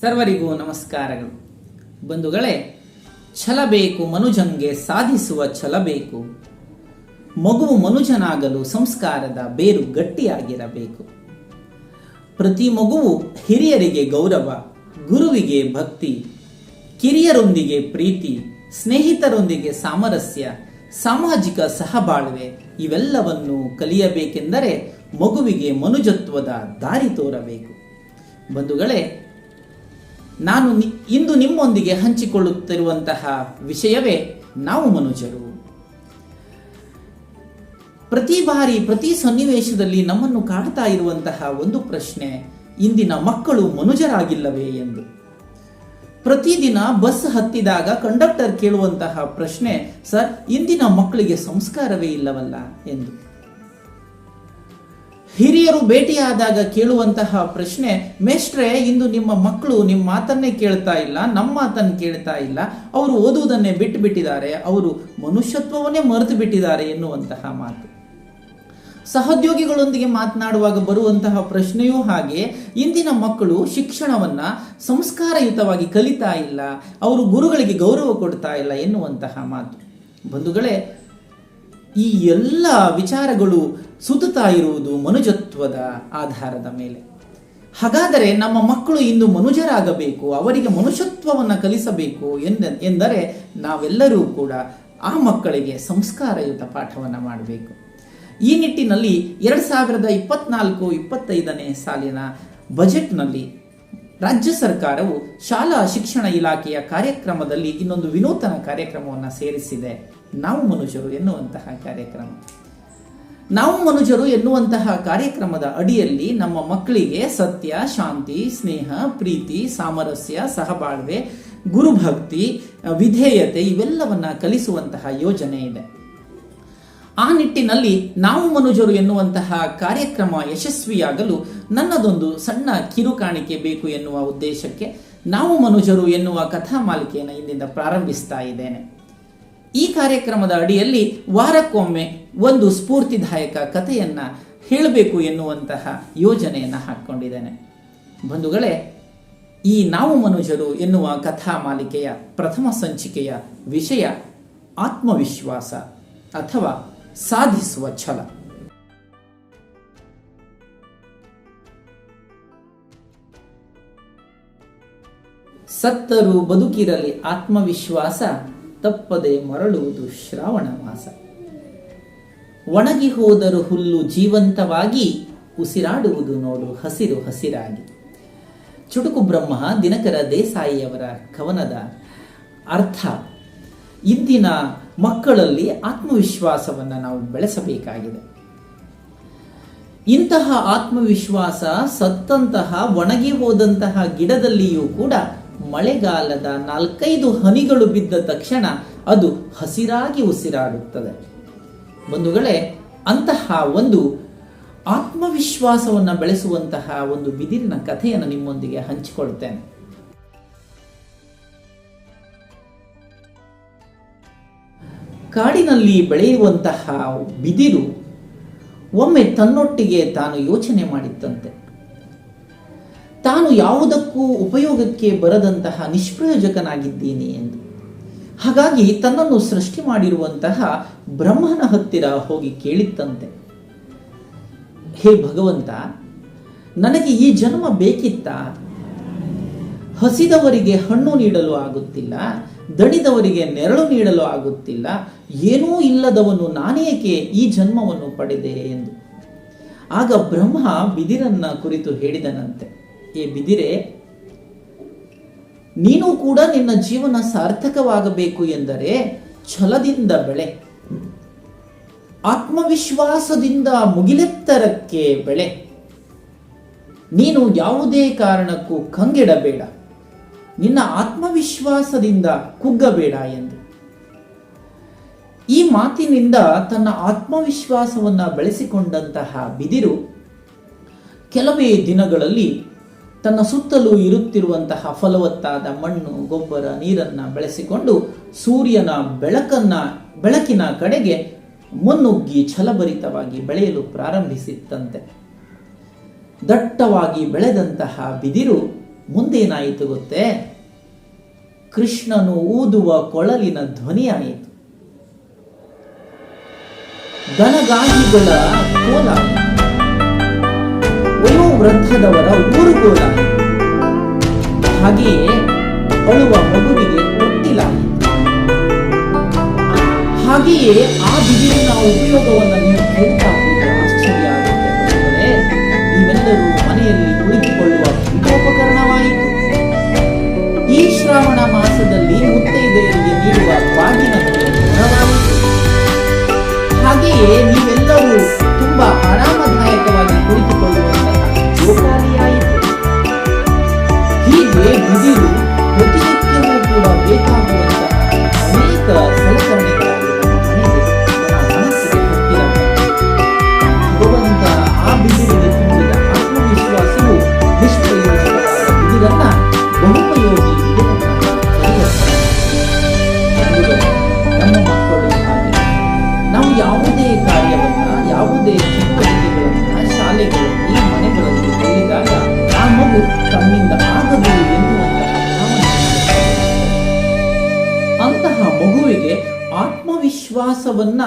ಸರ್ವರಿಗೂ ನಮಸ್ಕಾರಗಳು. ಬಂಧುಗಳೇ, ಛಲ ಬೇಕು ಮನುಜಂಗೆ ಸಾಧಿಸುವ ಛಲ ಬೇಕು. ಮಗುವು ಮನುಜನಾಗಲು ಸಂಸ್ಕಾರದ ಬೇರು ಗಟ್ಟಿಯಾಗಿರಬೇಕು. ಪ್ರತಿ ಮಗುವು ಹಿರಿಯರಿಗೆ ಗೌರವ, ಗುರುವಿಗೆ ಭಕ್ತಿ, ಕಿರಿಯರೊಂದಿಗೆ ಪ್ರೀತಿ, ಸ್ನೇಹಿತರೊಂದಿಗೆ ಸಾಮರಸ್ಯ, ಸಾಮಾಜಿಕ ಸಹಬಾಳ್ವೆ ಇವೆಲ್ಲವನ್ನು ಕಲಿಯಬೇಕೆಂದರೆ ಮಗುವಿಗೆ ಮನುಜತ್ವದ ದಾರಿ ತೋರಬೇಕು. ಬಂಧುಗಳೇ ನಾನು ಇಂದು ನಿಮ್ಮೊಂದಿಗೆ ಹಂಚಿಕೊಳ್ಳುತ್ತಿರುವಂತಹ ವಿಷಯವೇ ನಾವು ಮನುಜರು. ಪ್ರತಿ ಬಾರಿ, ಪ್ರತಿ ಸನ್ನಿವೇಶದಲ್ಲಿ ನಮ್ಮನ್ನು ಕಾಡ್ತಾ ಇರುವಂತಹ ಒಂದು ಪ್ರಶ್ನೆ, ಇಂದಿನ ಮಕ್ಕಳು ಮನುಜರಾಗಿಲ್ಲವೇ ಎಂದು. ಪ್ರತಿದಿನ ಬಸ್ ಹತ್ತಿದಾಗ ಕಂಡಕ್ಟರ್ ಕೇಳುವಂತಹ ಪ್ರಶ್ನೆ, ಸರ್, ಇಂದಿನ ಮಕ್ಕಳಿಗೆ ಸಂಸ್ಕಾರವೇ ಇಲ್ಲವಲ್ಲ? ಎಂದು. ಹಿರಿಯರು ಭೇಟಿಯಾದಾಗ ಕೇಳುವಂತಹ ಪ್ರಶ್ನೆ, ಮೇಷ್ಟ್ರೆ, ಇಂದು ನಿಮ್ಮ ಮಕ್ಕಳು ನಿಮ್ಮ ಮಾತನ್ನೇ ಕೇಳ್ತಾ ಇಲ್ಲ ನಮ್ಮ ಮಾತನ್ನು ಕೇಳ್ತಾ ಇಲ್ಲ. ಅವರು ಓದುವುದನ್ನೇ ಬಿಟ್ಟು ಬಿಟ್ಟಿದ್ದಾರೆ ಅವರು ಮನುಷ್ಯತ್ವವನ್ನೇ ಮರೆತು ಬಿಟ್ಟಿದ್ದಾರೆ ಎನ್ನುವಂತಹ ಮಾತು. ಸಹೋದ್ಯೋಗಿಗಳೊಂದಿಗೆ ಮಾತನಾಡುವಾಗ ಬರುವಂತಹ ಪ್ರಶ್ನೆಯೂ ಹಾಗೆ, ಇಂದಿನ ಮಕ್ಕಳು ಶಿಕ್ಷಣವನ್ನ ಸಂಸ್ಕಾರಯುತವಾಗಿ ಕಲಿತಾ ಇಲ್ಲ, ಅವರು ಗುರುಗಳಿಗೆ ಗೌರವ ಕೊಡ್ತಾ ಇಲ್ಲ ಎನ್ನುವಂತಹ ಮಾತು. ಬಂಧುಗಳೇ ಈ ಎಲ್ಲ ವಿಚಾರಗಳು ಸುತ್ತುತ್ತಾ ಇರುವುದು ಮನುಜತ್ವದ ಆಧಾರದ ಮೇಲೆ. ಹಾಗಾದರೆ ನಮ್ಮ ಮಕ್ಕಳು ಇಂದು ಮನುಜರಾಗಬೇಕು, ಅವರಿಗೆ ಮನುಷ್ಯತ್ವವನ್ನು ಕಲಿಸಬೇಕು ಎಂದ, ಎಂದರೆ ನಾವೆಲ್ಲರೂ ಕೂಡ ಆ ಮಕ್ಕಳಿಗೆ ಸಂಸ್ಕಾರಯುತ ಪಾಠವನ್ನು ಮಾಡಬೇಕು. ಈ ನಿಟ್ಟಿನಲ್ಲಿ ಎರಡು ಸಾವಿರದ ಇಪ್ಪತ್ನಾಲ್ಕು ಇಪ್ಪತ್ತೈದನೇ ಸಾಲಿನ ಬಜೆಟ್ನಲ್ಲಿ ರಾಜ್ಯ ಸರ್ಕಾರವು ಶಾಲಾ ಶಿಕ್ಷಣ ಇಲಾಖೆಯ ಕಾರ್ಯಕ್ರಮದಲ್ಲಿ ಇನ್ನೊಂದು ವಿನೂತನ ಕಾರ್ಯಕ್ರಮವನ್ನು ಸೇರಿಸಿದೆ. ನಾವು ಮನುಷ್ಯರು ಎನ್ನುವಂತಹ ಕಾರ್ಯಕ್ರಮ. ನಾವು ಮನುಜರು ಎನ್ನುವಂತಹ ಕಾರ್ಯಕ್ರಮದ ಅಡಿಯಲ್ಲಿ ನಮ್ಮ ಮಕ್ಕಳಿಗೆ ಸತ್ಯ, ಶಾಂತಿ, ಸ್ನೇಹ, ಪ್ರೀತಿ, ಸಾಮರಸ್ಯ, ಸಹಬಾಳ್ವೆ, ಗುರುಭಕ್ತಿ, ವಿಧೇಯತೆ ಇವೆಲ್ಲವನ್ನ ಕಲಿಸುವಂತಹ ಯೋಜನೆ ಇದೆ. ಆ ನಿಟ್ಟಿನಲ್ಲಿ ನಾವು ಮನುಜರು ಎನ್ನುವಂತಹ ಕಾರ್ಯಕ್ರಮ ಯಶಸ್ವಿಯಾಗಲು ನನ್ನದೊಂದು ಸಣ್ಣ ಕಿರುಕಾಣಿಕೆ ಬೇಕು ಎನ್ನುವ ಉದ್ದೇಶಕ್ಕೆ ನಾವು ಮನುಜರು ಎನ್ನುವ ಕಥಾಮಾಲಿಕೆಯನ್ನು ಇಂದಿಂದ ಪ್ರಾರಂಭಿಸ್ತಾ ಇದ್ದೇನೆ. ಈ ಕಾರ್ಯಕ್ರಮದ ಅಡಿಯಲ್ಲಿ ವಾರಕ್ಕೊಮ್ಮೆ ಒಂದು ಸ್ಫೂರ್ತಿದಾಯಕ ಕಥೆಯನ್ನ ಹೇಳಬೇಕು ಎನ್ನುವಂತಹ ಯೋಜನೆಯನ್ನು ಹಾಕ್ಕೊಂಡಿದ್ದೇನೆ. ಬಂಧುಗಳೇ, ಈ ನಾವು ಮನುಜರು ಎನ್ನುವ ಕಥಾಮಾಲಿಕೆಯ ಪ್ರಥಮ ಸಂಚಿಕೆಯ ವಿಷಯ ಆತ್ಮವಿಶ್ವಾಸ ಅಥವಾ ಸಾಧಿಸುವ ಛಲ. ಸತ್ತರು ಬದುಕಿರಲಿ ಆತ್ಮವಿಶ್ವಾಸ, ತಪ್ಪದೆ ಮರಳುವುದು ಶ್ರಾವಣ ಮಾಸ. ಒಣಗಿ ಹೋದರೂ ಹುಲ್ಲು ಜೀವಂತವಾಗಿ, ಉಸಿರಾಡುವುದು ನೋಡು ಹಸಿರು ಹಸಿರಾಗಿ. ಚುಟುಕು ಬ್ರಹ್ಮ, ದಿನಕರ ದೇಸಾಯಿಯವರ ಕವನದ ಅರ್ಥ. ಇಂದಿನ ಮಕ್ಕಳಲ್ಲಿ ಆತ್ಮವಿಶ್ವಾಸವನ್ನು ನಾವು ಬೆಳೆಸಬೇಕಾಗಿದೆ. ಇಂತಹ ಆತ್ಮವಿಶ್ವಾಸ ಸತ್ತಂತಹ, ಒಣಗಿ ಹೋದಂತಹ ಗಿಡದಲ್ಲಿಯೂ ಕೂಡ ಮಳೆಗಾಲದ ನಾಲ್ಕೈದು ಹನಿಗಳು ಬಿದ್ದ ತಕ್ಷಣ ಅದು ಹಸಿರಾಗಿ ಉಸಿರಾಡುತ್ತದೆ. ಬಂಧುಗಳೇ, ಅಂತಹ ಒಂದು ಆತ್ಮವಿಶ್ವಾಸವನ್ನು ಬೆಳೆಸುವಂತಹ ಒಂದು ಬಿದಿರಿನ ಕಥೆಯನ್ನು ನಿಮ್ಮೊಂದಿಗೆ ಹಂಚಿಕೊಳ್ತೇನೆ. ಕಾಡಿನಲ್ಲಿ ಬೆಳೆಯುವಂತಹ ಬಿದಿರು ಒಮ್ಮೆ ತನ್ನೊಟ್ಟಿಗೆ ತಾನು ಯೋಚನೆ ಮಾಡಿತ್ತಂತೆ ತಾನು ಯಾವುದಕ್ಕೂ ಉಪಯೋಗಕ್ಕೆ ಬರದಂತಹ ನಿಷ್ಪ್ರಯೋಜಕನಾಗಿದ್ದೀನಿ ಎಂದು. ಹಾಗಾಗಿ ತನ್ನನ್ನು ಸೃಷ್ಟಿ ಮಾಡಿರುವಂತಹ ಬ್ರಹ್ಮನ ಹತ್ತಿರ ಹೋಗಿ ಕೇಳಿತ್ತಂತೆ. ಹೇ ಭಗವಂತ, ನನಗೆ ಈ ಜನ್ಮ ಬೇಕಿತ್ತ? ಹಸಿದವರಿಗೆ ಹಣ್ಣು ನೀಡಲು ಆಗುತ್ತಿಲ್ಲ ದಣಿದವರಿಗೆ ನೆರಳು ನೀಡಲು ಆಗುತ್ತಿಲ್ಲ. ಏನೂ ಇಲ್ಲದವನು ನಾನೇಕೆ ಈ ಜನ್ಮವನ್ನು ಪಡೆದೆ ಎಂದು. ಆಗ ಬ್ರಹ್ಮ ಬಿದಿರನ್ನ ಕುರಿತು ಹೇಳಿದನಂತೆ, ಏ ಬಿದಿರೆ, ನೀನು ಕೂಡ ನಿನ್ನ ಜೀವನ ಸಾರ್ಥಕವಾಗಬೇಕು ಎಂದರೆ ಛಲದಿಂದ ಬೆಳೆ, ಆತ್ಮವಿಶ್ವಾಸದಿಂದ ಮುಗಿಲೆತ್ತರಕ್ಕೆ ಬೆಳೆ. ನೀನು ಯಾವುದೇ ಕಾರಣಕ್ಕೂ ಕಂಗೆಡಬೇಡ. ನಿನ್ನ ಆತ್ಮವಿಶ್ವಾಸದಿಂದ ಕುಗ್ಗಬೇಡ ಎಂದು. ಈ ಮಾತಿನಿಂದ ತನ್ನ ಆತ್ಮವಿಶ್ವಾಸವನ್ನು ಬೆಳೆಸಿಕೊಂಡಂತಹ ಬಿದಿರು ಕೆಲವೇ ದಿನಗಳಲ್ಲಿ ತನ್ನ ಸುತ್ತಲೂ ಇರುತ್ತಿರುವಂತಹ ಫಲವತ್ತಾದ ಮಣ್ಣು, ಗೊಬ್ಬರ, ನೀರನ್ನು ಬೆಳೆಸಿಕೊಂಡು ಸೂರ್ಯನ ಬೆಳಕನ್ನ, ಬೆಳಕಿನ ಕಡೆಗೆ ಮುನ್ನುಗ್ಗಿ ಛಲಭರಿತವಾಗಿ ಬೆಳೆಯಲು ಪ್ರಾರಂಭಿಸಿತ್ತಂತೆ. ದಟ್ಟವಾಗಿ ಬೆಳೆದಂತಹ ಬಿದಿರು ಮುಂದೇನಾಯಿತು ಗೊತ್ತೇ? ಕೃಷ್ಣನು ಊದುವ ಕೊಳಲಿನ ಧ್ವನಿಯಾಯಿತು ದನಗಾಹಿಗಳ ಕೋಲ ವಯೋವೃದ್ಧದವರ ಊರುಗೋಲ ಹಾಗೆಯೇ ಅಳುವ ಮಗುವಿಗೆ ತೊಟ್ಟಿಲಾಯಿತು ಹಾಗೆಯೇ ಆ ಬಿದಿರಿನ ಉಪಯೋಗವನ್ನು ನೀವು ಕೇಳ್ತಾ ಆಶ್ಚರ್ಯ ಆಗುತ್ತೆ. ನೀವೆಲ್ಲರೂ ಮನೆಯಲ್ಲಿ ಕುಳಿತುಕೊಳ್ಳುವ ಪೀಠೋಪಕರಣವಾಯಿತು ಈ ಶ್ರಾವಣ ಮಾಸದಲ್ಲಿ ಮುತ್ತೈದೆಯರಿಗೆ ನೀಡುವ ಬಾಗಿನ ಹಾಗೆಯೇ ನೀವೆಲ್ಲರೂ ತುಂಬಾ ಆರಾಮದಾಯಕವಾಗಿ ಕುಳಿತುಕೊಳ್ಳುವಂತಹ ಜೋಕಾಲಿಯಾಯಿತು. ಹೀಗೆ ಬಿದಿರು ಪ್ರತಿನಿತ್ಯವೂ ಆತ್ಮವಿಶ್ವಾಸವನ್ನ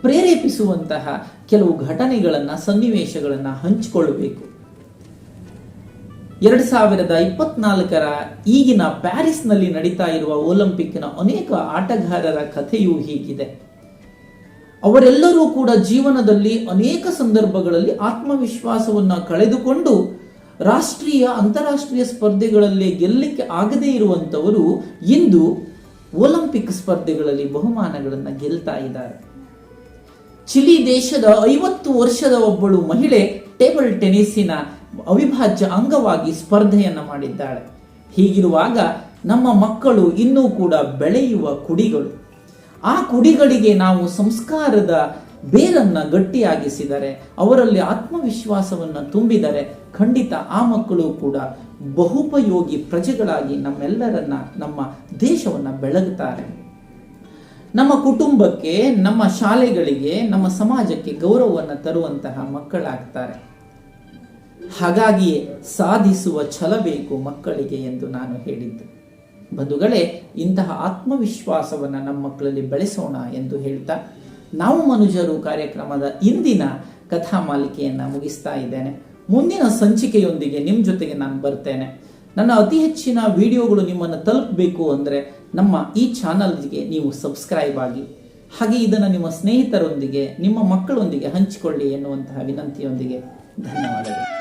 ಪ್ರೇರೇಪಿಸುವಂತಹ ಕೆಲವು ಘಟನೆಗಳನ್ನ, ಸನ್ನಿವೇಶಗಳನ್ನ ಹಂಚಿಕೊಳ್ಳಬೇಕು. ಎರಡ್ ಸಾವಿರದ ಇಪ್ಪತ್ನಾಲ್ಕರ ಈಗಿನ ಪ್ಯಾರಿಸ್ನಲ್ಲಿ ನಡೀತಾ ಇರುವ ಒಲಿಂಪಿಕ್ನ ಅನೇಕ ಆಟಗಾರರ ಕಥೆಯೂ ಹೀಗಿದೆ. ಅವರೆಲ್ಲರೂ ಕೂಡ ಜೀವನದಲ್ಲಿ ಅನೇಕ ಸಂದರ್ಭಗಳಲ್ಲಿ ಆತ್ಮವಿಶ್ವಾಸವನ್ನ ಕಳೆದುಕೊಂಡು ರಾಷ್ಟ್ರೀಯ, ಅಂತಾರಾಷ್ಟ್ರೀಯ ಸ್ಪರ್ಧೆಗಳಲ್ಲಿ ಗೆಲ್ಲಕ್ಕೆ ಆಗದೇ ಇರುವಂತವರು ಇಂದು ಒಲಿಂಪಿಕ್ ಸ್ಪರ್ಧೆಗಳಲ್ಲಿ ಬಹುಮಾನಗಳನ್ನು ಗೆಲ್ತಾ ಇದ್ದಾರೆ. ಚಿಲಿ ದೇಶದ ಐವತ್ತು ವರ್ಷದ ಒಬ್ಬಳು ಮಹಿಳೆ ಟೇಬಲ್ ಟೆನಿಸ್ಸಿನ ಅವಿಭಾಜ್ಯ ಅಂಗವಾಗಿ ಸ್ಪರ್ಧೆಯನ್ನು ಮಾಡಿದ್ದಾಳೆ. ಹೀಗಿರುವಾಗ ನಮ್ಮ ಮಕ್ಕಳು ಇನ್ನೂ ಕೂಡ ಬೆಳೆಯುವ ಕುಡಿಗಳು. ಆ ಕುಡಿಗಳಿಗೆ ನಾವು ಸಂಸ್ಕಾರದ ಬೇರನ್ನ ಗಟ್ಟಿಯಾಗಿಸಿದರೆ, ಅವರಲ್ಲಿ ಆತ್ಮವಿಶ್ವಾಸವನ್ನು ತುಂಬಿದರೆ ಖಂಡಿತ ಆ ಮಕ್ಕಳು ಕೂಡ ಬಹುಪಯೋಗಿ ಪ್ರಜೆಗಳಾಗಿ ನಮ್ಮೆಲ್ಲರನ್ನ ನಮ್ಮ ದೇಶವನ್ನ ಬೆಳಗುತ್ತಾರೆ ನಮ್ಮ ಕುಟುಂಬಕ್ಕೆ, ನಮ್ಮ ಶಾಲೆಗಳಿಗೆ, ನಮ್ಮ ಸಮಾಜಕ್ಕೆ ಗೌರವವನ್ನು ತರುವಂತಹ ಮಕ್ಕಳಾಗ್ತಾರೆ. ಹಾಗಾಗಿಯೇ ಸಾಧಿಸುವ ಛಲ ಬೇಕು ಮಕ್ಕಳಿಗೆ ಎಂದು ನಾನು ಹೇಳಿದ್ದು. ಬಂಧುಗಳೇ, ಇಂತಹ ಆತ್ಮವಿಶ್ವಾಸವನ್ನು ನಮ್ಮ ಮಕ್ಕಳಲ್ಲಿ ಬೆಳೆಸೋಣ ಎಂದು ಹೇಳ್ತಾ ನಾವು ಮನುಜರು ಕಾರ್ಯಕ್ರಮದ ಇಂದಿನ ಕಥಾ ಮಾಲಿಕೆಯನ್ನು ಮುಗಿಸ್ತಾ ಇದ್ದೇನೆ. ಮುಂದಿನ ಸಂಚಿಕೆಯೊಂದಿಗೆ ನಿಮ್ಮ ಜೊತೆಗೆ ನಾನು ಬರ್ತೇನೆ. ನನ್ನ ಅತಿ ಹೆಚ್ಚಿನ ವಿಡಿಯೋಗಳು ನಿಮ್ಮನ್ನು ತಲುಪಬೇಕು ಅಂದರೆ ನಮ್ಮ ಈ ಚಾನಲ್ಗೆ ನೀವು ಸಬ್ಸ್ಕ್ರೈಬ್ ಆಗಿ, ಹಾಗೆ ಇದನ್ನು ನಿಮ್ಮ ಸ್ನೇಹಿತರೊಂದಿಗೆ, ನಿಮ್ಮ ಮಕ್ಕಳೊಂದಿಗೆ ಹಂಚಿಕೊಳ್ಳಿ ಎನ್ನುವಂತಹ ವಿನಂತಿಯೊಂದಿಗೆ ಧನ್ಯವಾದಗಳು.